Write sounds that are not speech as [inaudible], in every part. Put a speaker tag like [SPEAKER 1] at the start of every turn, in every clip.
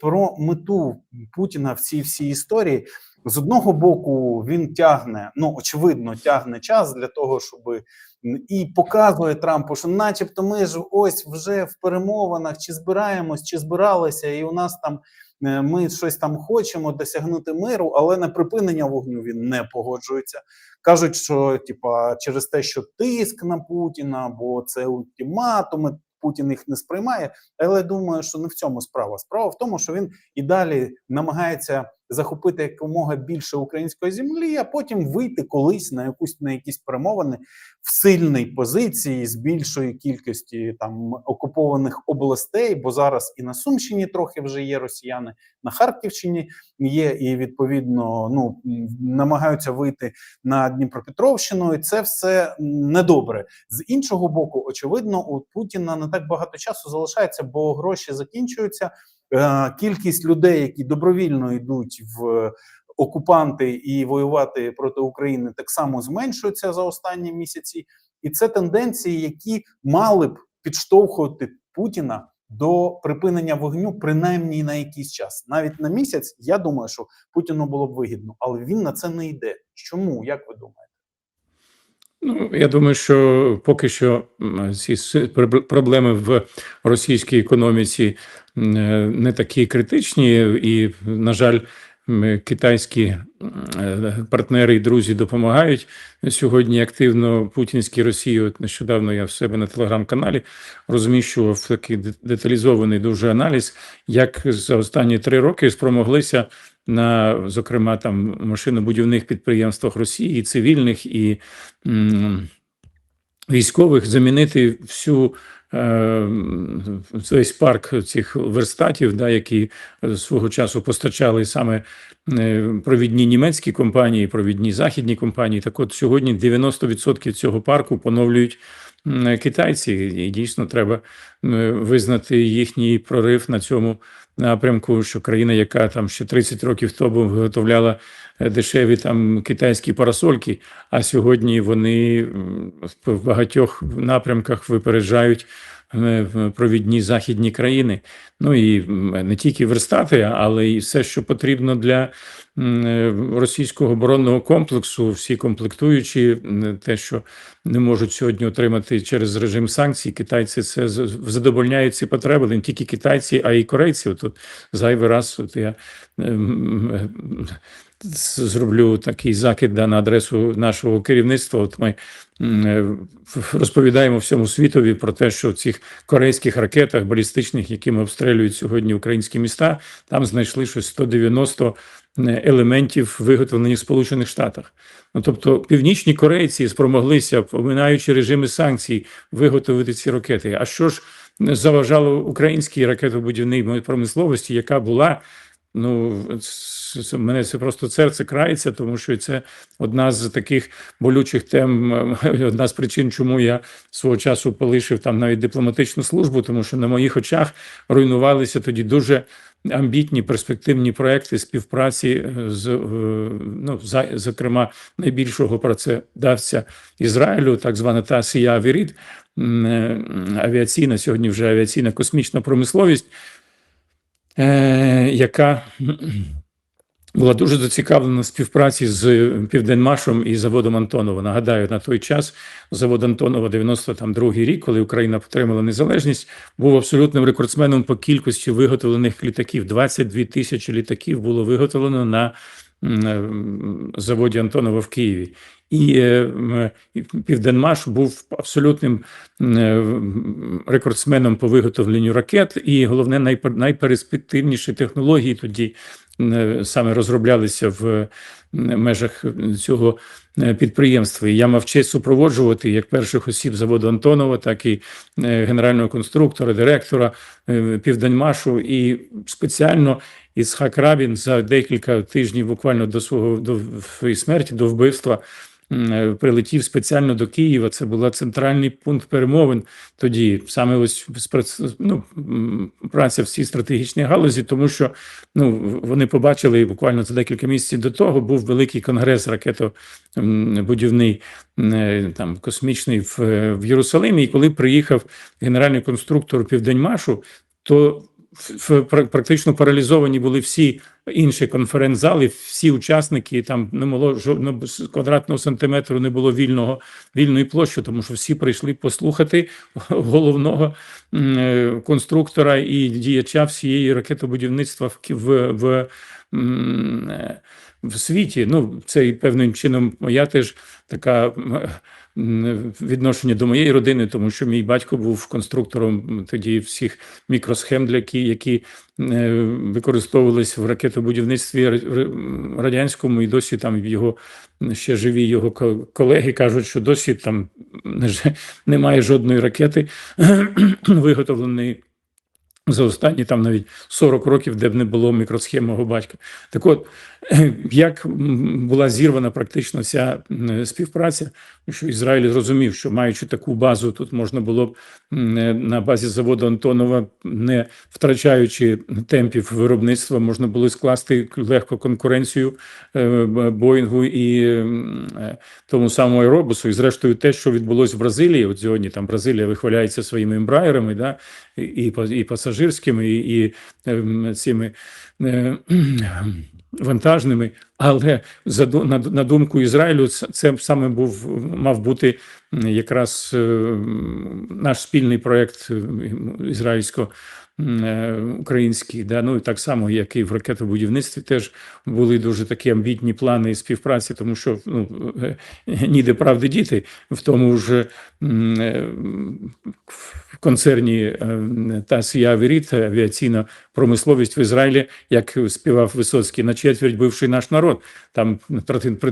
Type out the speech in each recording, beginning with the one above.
[SPEAKER 1] про мету Путіна в цій всій історії. З одного боку, він тягне, ну очевидно, тягне час для того, щоб і показує Трампу, що, начебто, ми ж ось вже в перемовинах, чи збираємось, чи збиралися, і у нас там е, ми щось там хочемо досягнути миру, але на припинення вогню він не погоджується. Кажуть, що типа через те, що тиск на Путіна, бо це ультиматуми, Путін їх не сприймає. Але думаю, що не в цьому справа. Справа в тому, що він і далі намагається захопити якомога більше української землі, а потім вийти колись на якусь на якісь перемовини в сильній позиції з більшої кількості там окупованих областей. Бо зараз і на Сумщині трохи вже є росіяни, на Харківщині є, і відповідно ну намагаються вийти на Дніпропетровщину, і це все недобре. З іншого боку, очевидно, у Путіна не так багато часу залишається, бо гроші закінчуються. Е, кількість людей, які добровільно йдуть в окупанти і воювати проти України, так само зменшується за останні місяці, і це тенденції, які мали б підштовхувати Путіна до припинення вогню, принаймні на якийсь час, навіть на місяць. Я думаю, що Путіну було б вигідно, але він на це не йде. Чому як ви думаєте?
[SPEAKER 2] Ну, я думаю, що поки що ці проблеми в російській економіці не такі критичні, і, на жаль, китайські партнери і друзі допомагають сьогодні активно путінській Росії. От нещодавно я в себе на телеграм-каналі розміщував такий деталізований дуже аналіз, як за останні три роки спромоглися на зокрема там машинобудівних підприємствах Росії, і цивільних і м, військових замінити всю. Е, весь парк цих верстатів, да, які свого часу постачали саме е, провідні німецькі компанії, провідні західні компанії. Так, от сьогодні 90% цього парку поновлюють китайці, і дійсно треба визнати їхній прорив на цьому напрямку, що країна, яка там ще 30 років тому виготовляла е, дешеві там китайські парасольки, а сьогодні вони в багатьох напрямках випереджають провідні західні країни. Ну і не тільки верстати, але й все, що потрібно для е, російського оборонного комплексу, всі комплектуючі, те, що не можуть сьогодні отримати через режим санкцій, китайці це задовольняють ці потреби, не тільки китайці, а й корейці. Тут зайвий раз от я ем, зроблю такий закид да, на адресу нашого керівництва. От ми е, розповідаємо всьому світові про те, що в цих корейських ракетах балістичних, якими обстрілюють сьогодні українські міста, там знайшли щось 190 е, елементів, виготовлених в Сполучених Штатах. Ну тобто, північні корейці спромоглися, поминаючи режими санкцій, виготовити ці ракети. А що ж заважало українській ракетобудівній промисловості, яка була ну мене це просто серце крається, тому що це одна з таких болючих тем, [laughs] одна з причин, чому я свого часу полишив там навіть дипломатичну службу, тому що на моїх очах руйнувалися тоді дуже амбітні перспективні проекти співпраці е, з е, ну зокрема найбільшого працедавця Ізраїлю, так звана Тасія Авірід, е, авіаційна сьогодні вже авіаційна космічна промисловість, яка була дуже зацікавлена співпраці з Південмашем і заводом Антонова. Нагадаю, на той час завод Антонова, 92-й рік, коли Україна отримала незалежність, був абсолютним рекордсменом по кількості виготовлених літаків. 22 тисячі літаків було виготовлено на е, заводі Антонова в Києві. І е, Південмаш був абсолютним е, рекордсменом по виготовленню ракет, і головне найперспективніші технології тоді саме розроблялися в межах цього е, підприємства. І я мав честь супроводжувати як перших осіб заводу Антонова, так і е, генерального конструктора, директора е, Південмашу. І спеціально із Хакрабін за декілька тижнів, буквально до свого до смерті, до вбивства. Е, прилетів спеціально до Києва. Це була центральний пункт перемовин. Тоді саме ось ну, праця в цій стратегічній галузі, тому що ну вони побачили буквально за декілька місяців до того. Був великий конгрес ракетобудівний е, там космічний в, в Єрусалимі. І коли приїхав генеральний конструктор Південмашу, то практично паралізовані були всі інші конференц-зали, всі учасники. Там не було жодного квадратного сантиметру, не було вільного вільної площі, тому що всі прийшли послухати [laughs] головного е, конструктора і діяча всієї ракетобудівництва в в, в, е, в світі. Ну, це і певним чином моя теж така відношення до моєї родини, тому що мій батько був конструктором тоді всіх мікросхем, для які, які е, використовувались в ракетобудівництві ра- ра- радянському, і досі там його ще живі його колеги кажуть, що досі там немає жодної ракети [clears throat] виготовленої. За останні там навіть 40 років, де б не було мікросхем мого батька. Так от, [clears throat] як була зірвана практично ця співпраця, що Ізраїль зрозумів, що маючи таку базу, тут можна було б е, на базі заводу Антонова, не втрачаючи темпів виробництва, можна було скласти легко конкуренцію е, Боїнгу і е, тому самому аеробусу. І зрештою, те, що відбулось в Бразилії, от сьогодні там Бразилія вихваляється своїми ембраєрами, да, і, і, па- і пасажирськими, і, і ем, цими е, вантажними. Але за на, думку Ізраїлю, це, саме був мав бути якраз е, наш спільний проект е, ізраїльсько. е, Український, да, ну і так само, як і в ракетобудівництві, теж були дуже такі амбітні плани співпраці, тому що ну, ніде правди діти в тому ж в концерні ТАСС і Авіріт, авіаційна промисловість в Ізраїлі, як співав Висоцький, на четверть бивший наш народ. Там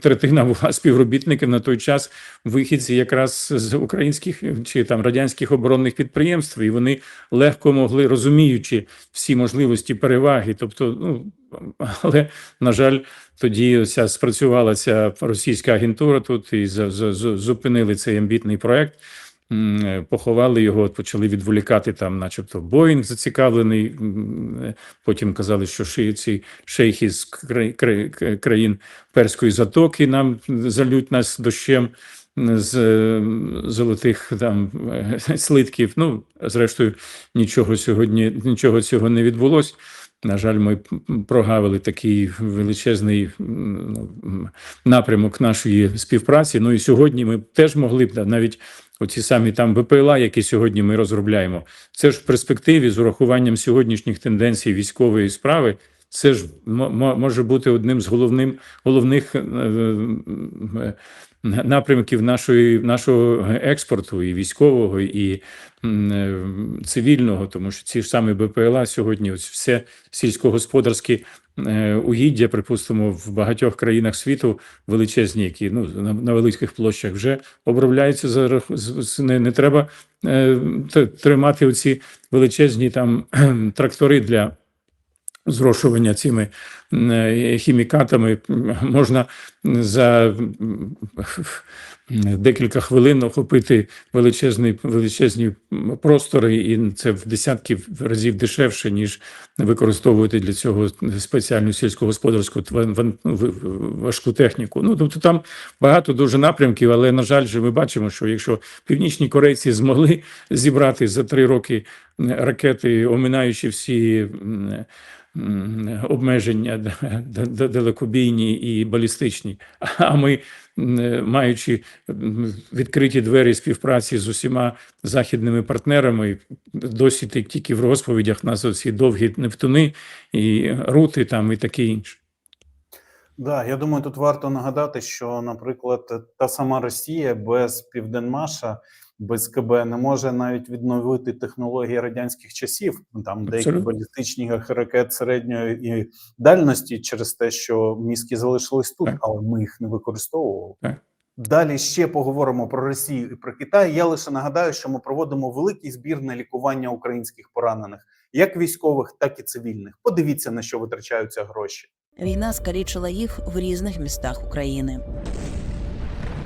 [SPEAKER 2] третина була [laughs] співробітників на той час вихідці якраз з українських чи там радянських оборонних підприємств, і вони легко могли, розуміючи всі можливості переваги, тобто, ну але на жаль, тоді ця спрацювала ця російська агентура тут і зупинили цей амбітний проект. Е, Поховали його, почали відволікати там, начебто, Боїнг зацікавлений. е, Потім казали, що ці шейхи з кра- кра- країн Перської затоки нам залють нас дощем з золотих там е, [laughs] слитків. Ну, зрештою, нічого сьогодні, нічого цього не відбулось. На жаль, ми прогавили такий величезний ну, напрямок нашої співпраці. Ну і сьогодні ми теж могли б навіть оці самі там БПЛА, які сьогодні ми розробляємо. Це ж в перспективі з урахуванням сьогоднішніх тенденцій військової справи. Це ж мо- мо- може бути одним з головним головних е, е, напрямків нашої нашого експорту, і військового, і е, цивільного, тому що ці ж самі БПЛА сьогодні, ось все сільськогосподарські е, угіддя, припустимо, в багатьох країнах світу величезні, які ну на, великих площах вже обробляються за не, не треба е, тримати оці величезні там трактори для зрошування цими е, хімікатами можна за декілька хвилин охопити величезний, величезні простори, і це в десятки разів дешевше, ніж використовувати для цього спеціальну сільськогосподарську важку техніку. Ну тобто там багато дуже напрямків, але на жаль, ми бачимо, що якщо північні корейці змогли зібрати за три роки ракети, оминаючи всі. Обмеження далекобійні і балістичні. А ми, маючи відкриті двері співпраці з усіма західними партнерами, досі тільки в розповідях нас оці довгі Нептуни і рути там і таке інше.
[SPEAKER 1] Да, я думаю, тут варто нагадати, що, наприклад, та сама Росія без Південмаша, без КБ не може навіть відновити технології радянських часів. Там деякі балістичні ракет середньої і дальності через те, що мізки залишились тут,
[SPEAKER 2] Так.
[SPEAKER 1] але ми їх не використовували.
[SPEAKER 2] Так.
[SPEAKER 1] Далі ще поговоримо про Росію і про Китай. Я лише нагадаю, що ми проводимо великий збір на лікування українських поранених, як військових, так і цивільних. Подивіться на що витрачаються гроші.
[SPEAKER 3] Війна скалічила їх в різних містах України.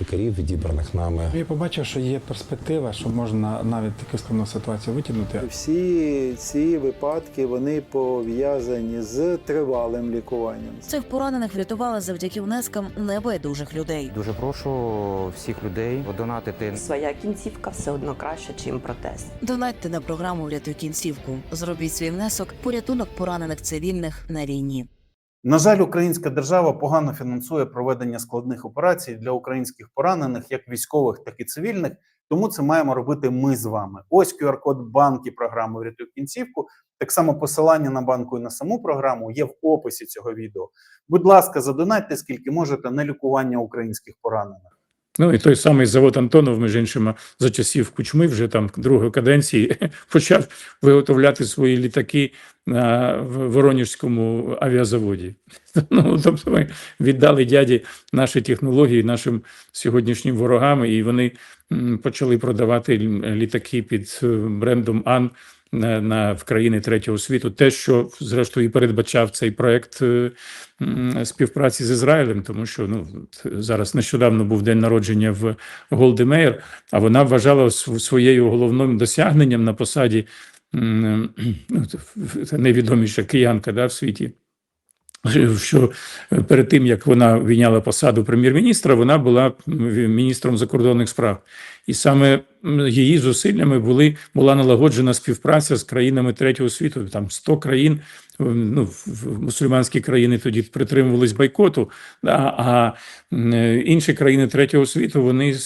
[SPEAKER 4] лікарів, відібраних нами.
[SPEAKER 5] Я побачив, що є перспектива, що можна навіть таку складну ситуацію витягнути.
[SPEAKER 6] Всі ці випадки вони пов'язані з тривалим лікуванням.
[SPEAKER 3] Цих поранених врятували завдяки внескам небайдужих людей.
[SPEAKER 7] Дуже прошу всіх людей донатити
[SPEAKER 8] Своя кінцівка все одно краще, чим протез.
[SPEAKER 3] Донатьте на програму Врятуй кінцівку. Зробіть свій внесок порятунок поранених цивільних на війні.
[SPEAKER 1] На жаль, українська держава погано фінансує проведення складних операцій для українських поранених, як військових, так і цивільних. Тому це маємо робити ми з вами. Ось QR-код банки програми «Врятуй кінцівку. Так само посилання на банку і на саму програму є в описі цього відео. Будь ласка, задонайте скільки можете на лікування українських поранених.
[SPEAKER 2] Ну і той самий завод Антонов, між іншим, за часів Кучми, вже там другої каденції, [laughs] почав виготовляти свої літаки на в- Воронежському авіазаводі. [laughs] Ну тобто ми віддали дяді наші технології нашим сьогоднішнім ворогам, і вони почали продавати літаки під е, брендом Ан. На, в країни третього світу, те, що зрештою передбачав цей проект е, співпраці з Ізраїлем, тому що ну зараз нещодавно був день народження в Голдемейр, а вона вважала св- своєю головним досягненням на посаді ну, найвідоміша киянка да, в світі. Що перед тим як вона війняла посаду прем'єр-міністра, вона була міністром закордонних справ, і саме її зусиллями були була налагоджена співпраця з країнами третього світу. Там 100 країн, ну мусульманські країни тоді притримувались бойкоту, а, інші країни третього світу вони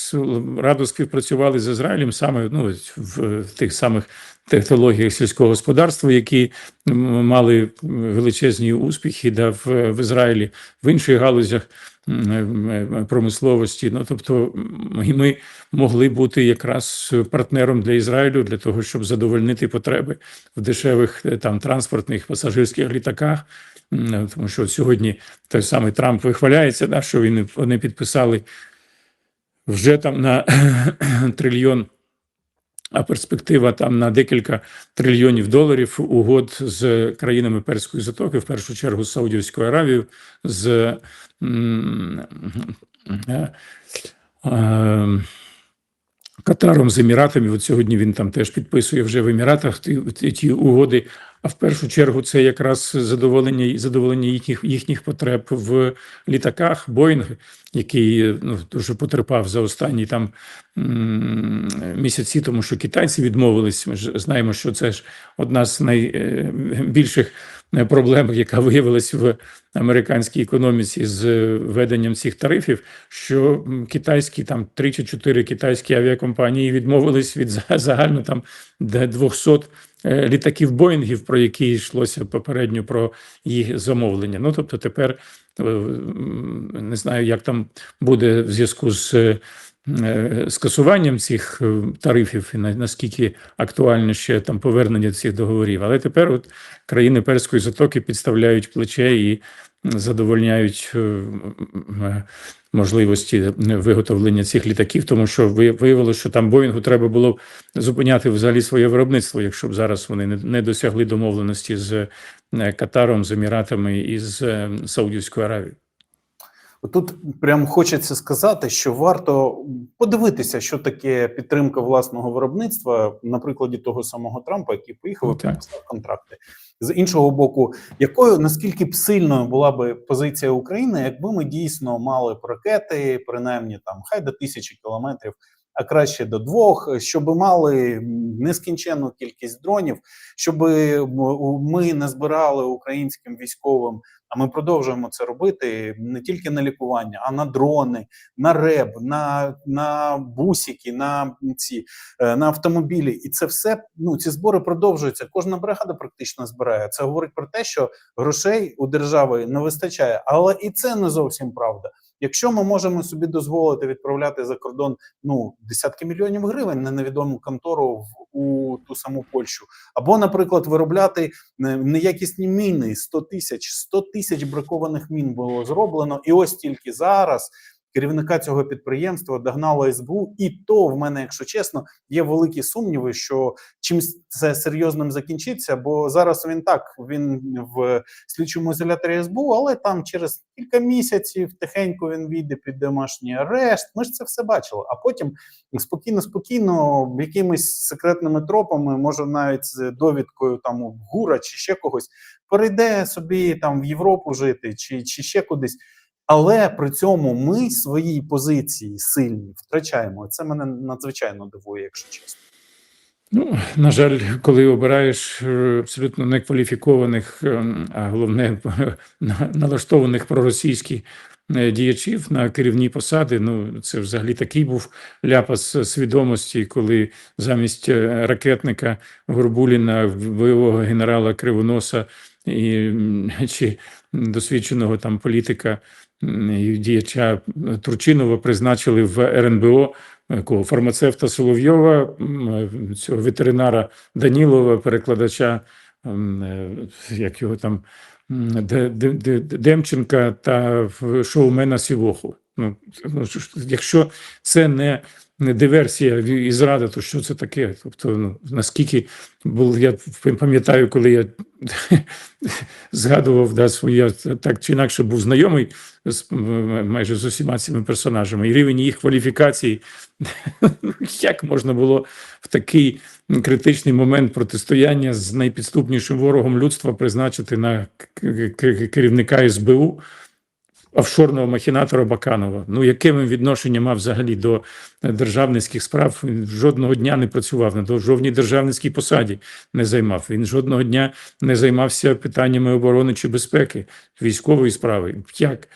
[SPEAKER 2] радо співпрацювали з Ізраїлем саме ну, в тих самих технологіях сільського господарства, які мали величезні успіхи да, в, в Ізраїлі, в інших галузях промисловості. Ну тобто, ми могли бути якраз партнером для Ізраїлю для того, щоб задовольнити потреби в дешевих е, там транспортних пасажирських літаках. Тому що сьогодні той самий Трамп вихваляється, да, що він вони підписали вже там на [clears throat] трильйон а перспектива там на декілька трильйонів доларів угод з країнами Перської затоки, в першу чергу з Саудівською Аравією, з е, Катаром, з Еміратами. От сьогодні він там теж підписує вже в Еміратах ті, ті угоди. А в першу чергу це якраз задоволення задоволення їхніх їхніх потреб в літаках Боїнг, який ну дуже потерпав за останні там місяці, тому що китайці відмовились. Ми ж знаємо, що це ж одна з найбільших проблем, яка виявилась в американській економіці з введенням цих тарифів. Що китайські там три чи чотири китайські авіакомпанії відмовились від за- загально там де 200 е, літаків Боїнгів, про які йшлося попередньо про їх замовлення. Ну тобто тепер е, не знаю, як там буде в зв'язку з е, скасуванням цих е, тарифів і наскільки актуальне ще там повернення цих договорів. Але тепер от країни Перської затоки підставляють плече і задовольняють е, можливості виготовлення цих літаків, тому що ви- виявилося, що там Боїнгу треба було зупиняти взагалі своє виробництво, якщо б зараз вони не, досягли домовленості з е, Катаром, з Еміратами і з е, Саудівською Аравією.
[SPEAKER 1] Тут прям хочеться сказати, що варто подивитися, що таке підтримка власного виробництва на прикладі того самого Трампа, який поїхав і
[SPEAKER 2] Ну,
[SPEAKER 1] підписав контракти. З іншого боку, якою наскільки б сильною була би позиція України, якби ми дійсно мали б ракети, принаймні там хай до тисячі кілометрів, а краще до двох, щоб мали нескінченну кількість дронів, щоб ми не збирали українським військовим а ми продовжуємо це робити не тільки на лікування, а на дрони, на реб, на, на бусики, на ці е, на автомобілі. І це все ну ці збори продовжуються. Кожна бригада практично збирає. Це говорить про те, що грошей у держави не вистачає, але і це не зовсім правда. Якщо ми можемо собі дозволити відправляти за кордон ну десятки мільйонів гривень на невідому контору в у ту саму Польщу, або, наприклад, виробляти неякісні міни 100 тисяч, 100 тисяч бракованих мін було зроблено, і ось тільки зараз. Керівника цього підприємства догнало СБУ, і то в мене, якщо чесно, є великі сумніви, що чимсь це серйозним закінчиться. Бо зараз він так він в слідчому ізоляторі СБУ, але там через кілька місяців тихенько він війде під домашній арешт. Ми ж це все бачили. А потім спокійно, спокійно, якимись секретними тропами, може навіть з довідкою там гура чи ще когось, перейде собі там в Європу жити, чи, чи ще кудись. Але при цьому ми свої позиції сильні втрачаємо. Це мене надзвичайно дивує, якщо чесно.
[SPEAKER 2] Ну, на жаль, коли обираєш е, абсолютно некваліфікованих, е, а головне [laughs] налаштованих проросійські е, діячів на керівні посади, ну це взагалі такий був ляпас свідомості, коли замість е, ракетника Горбуліна, бойового генерала Кривоноса і чи досвідченого там політика діяча Турчинова призначили в РНБО якого фармацевта Соловйова, цього ветеринара Данілова, перекладача, е, як його там Демченка та шоумена Сівоху. Ну, ну, якщо це не диверсія і зрада, то що це таке? Тобто, ну, наскільки був, я пам'ятаю, коли я [laughs] згадував да, своє так чи інакше був знайомий з майже з усіма цими персонажами, і рівень їх кваліфікації, [laughs] як можна було в такий критичний момент протистояння з найпідступнішим ворогом людства призначити на керівника СБУ офшорного махінатора Баканова. Ну, яке він відношення мав взагалі до державницьких справ? Він жодного дня не працював на жодній державницькій посаді не займав. Він жодного дня не займався питаннями оборони чи безпеки, військової справи. Як?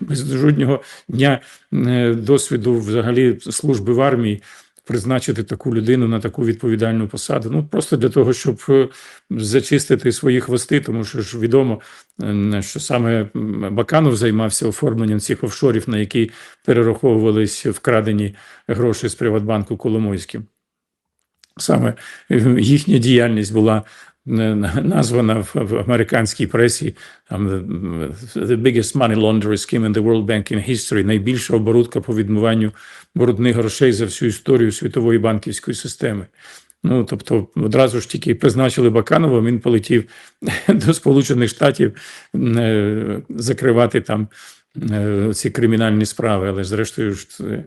[SPEAKER 2] Без жодного дня е, досвіду взагалі служби в армії призначити таку людину на таку відповідальну посаду. Ну просто для того, щоб е, зачистити свої хвости, тому що ж відомо, е, що саме Баканов займався оформленням цих офшорів, на які перераховувались вкрадені гроші з Приватбанку Коломойським. Саме е, їхня діяльність була названа в, американській пресі е, the biggest money laundering scheme in the world banking history, найбільша оборудка по відмиванню брудних грошей за всю історію світової банківської системи. Ну тобто, одразу ж тільки призначили Баканова, він полетів [laughs] до Сполучених Штатів е, закривати там ці кримінальні справи. Але зрештою ж е,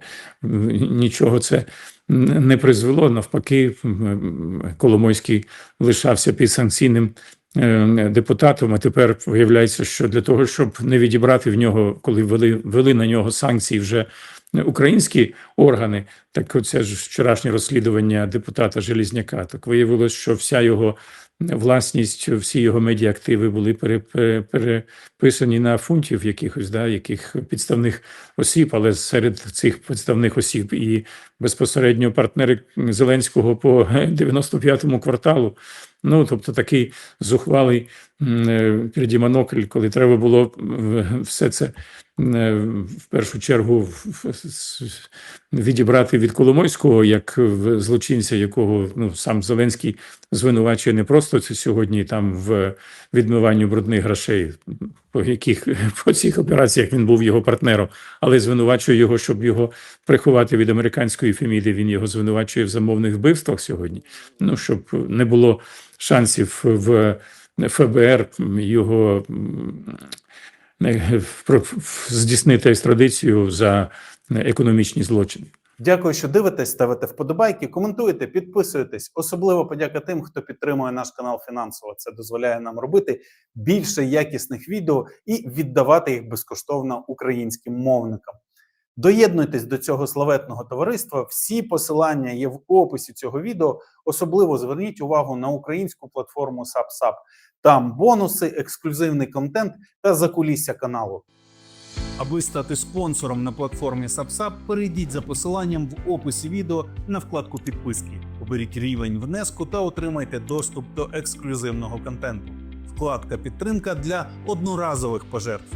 [SPEAKER 2] нічого це не призвело. Навпаки, Коломойський лишався підсанкційним е, депутатом. А тепер виявляється, що для того, щоб не відібрати в нього, коли вели, вели на нього санкції вже українські органи, так оце ж вчорашнє розслідування депутата Желізняка. Так виявилось, що вся його власність, всі його медіаактиви були пере, пере, переписані на фунтів якихось, да, яких підставних осіб, але серед цих підставних осіб і безпосередньо партнери Зеленського по 95-му кварталу. Ну, тобто такий зухвалий е, переді монокль, коли треба було е, все це е, в першу чергу відібрати від Коломойського як злочинця, якого ну сам Зеленський звинувачує не просто це сьогодні там в відмиванню брудних грошей, по яких по цих операціях він був його партнером, але звинувачує його, щоб його приховати від американської феміди. Він його звинувачує в замовних вбивствах сьогодні. Ну щоб не було шансів в ФБР його про- здійснити екстрадицію за економічні злочини.
[SPEAKER 1] Дякую, що дивитесь, ставите вподобайки, коментуєте, підписуєтесь. Особливо подяка тим, хто підтримує наш канал фінансово. Це дозволяє нам робити більше якісних відео і віддавати їх безкоштовно українським мовникам. Доєднуйтесь до цього славетного товариства. Всі посилання є в описі цього відео. Особливо зверніть увагу на українську платформу SubSub. Там бонуси, ексклюзивний контент та закулісся каналу. Аби стати спонсором на платформі SubSub, перейдіть за посиланням в описі відео на вкладку підписки. Оберіть рівень внеску та отримайте доступ до ексклюзивного контенту. Вкладка підтримка для одноразових пожертв.